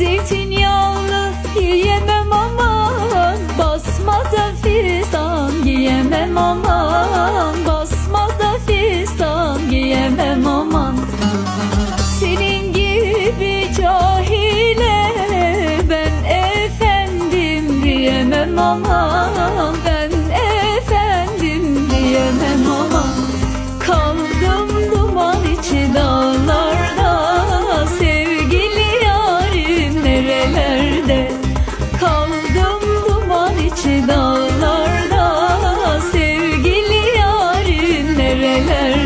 Zeytinyağlı yiyemem aman Basmada fistan giyemem aman Basmada fistan giyemem aman. Senin gibi cahile ben efendim diyemem aman 날